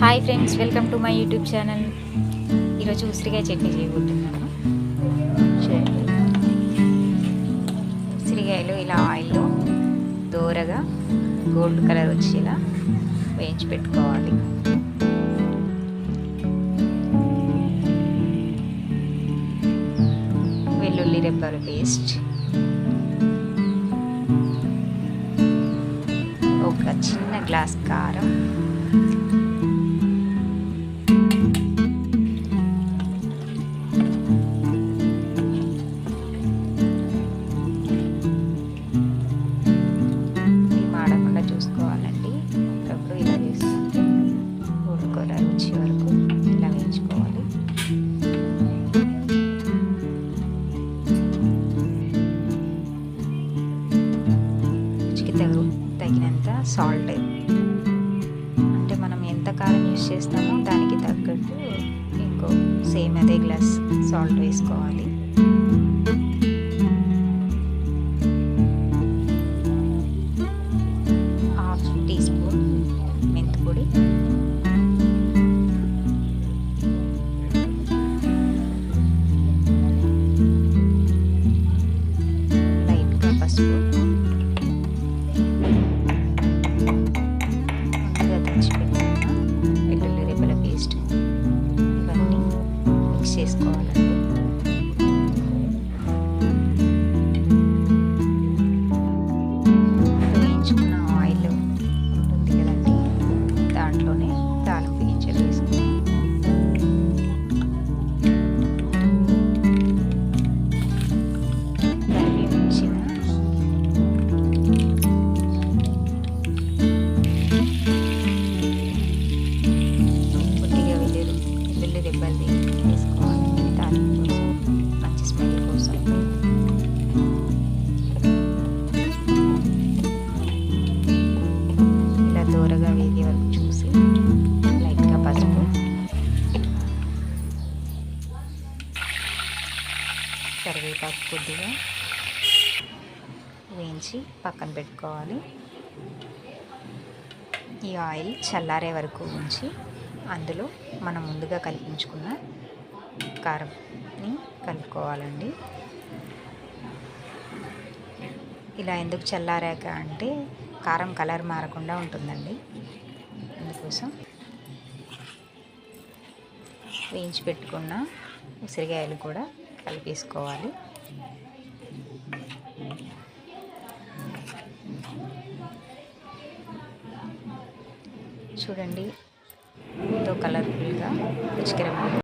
Hi friends welcome to my YouTube channel ఈరోజు ఉసిరికాయ చట్నీ చేయబోతున్నాను. చూడండి ఉసిరికాయలు ఇలా ఆయిల్లో దోరగా గోల్డ్ కలర్ వచ్చేలా వేయించి పెట్టుకోవాలి. వెల్లుల్లి రెబ్బల పేస్ట్. ఒక చిన్న గ్లాస్ కారం. వచ్చే వరకు ఇలా వేయించుకోవాలి రుచికి తగు తగినంత సాల్ట్. అంటే మనం ఎంత కారం యూస్ చేస్తామో దానికి తగ్గట్టు ఇంకో సేమ్ అదే గ్లాస్ సాల్ట్ వేసుకోవాలి. హాఫ్ టీ స్పూన్ మెంతిపొడి. పొడి chilies. కరివేపాకు కొద్దిగా వేయించి పక్కన పెట్టుకోవాలి. ఈ ఆయిల్ చల్లారే వరకు ఉంచి అందులో మనం ముందుగా కలిపించుకున్న కారంని కలుపుకోవాలండి. ఇలా ఎందుకు చల్లారాక అంటే కారం కలర్ మారకుండా ఉంటుందండి. అందుకోసం వేయించి పెట్టుకున్న ఉసిరికాయలు కూడా కలిపేసుకోవాలి. చూడండి ఎంతో కలర్ఫుల్గా రుచికరమైన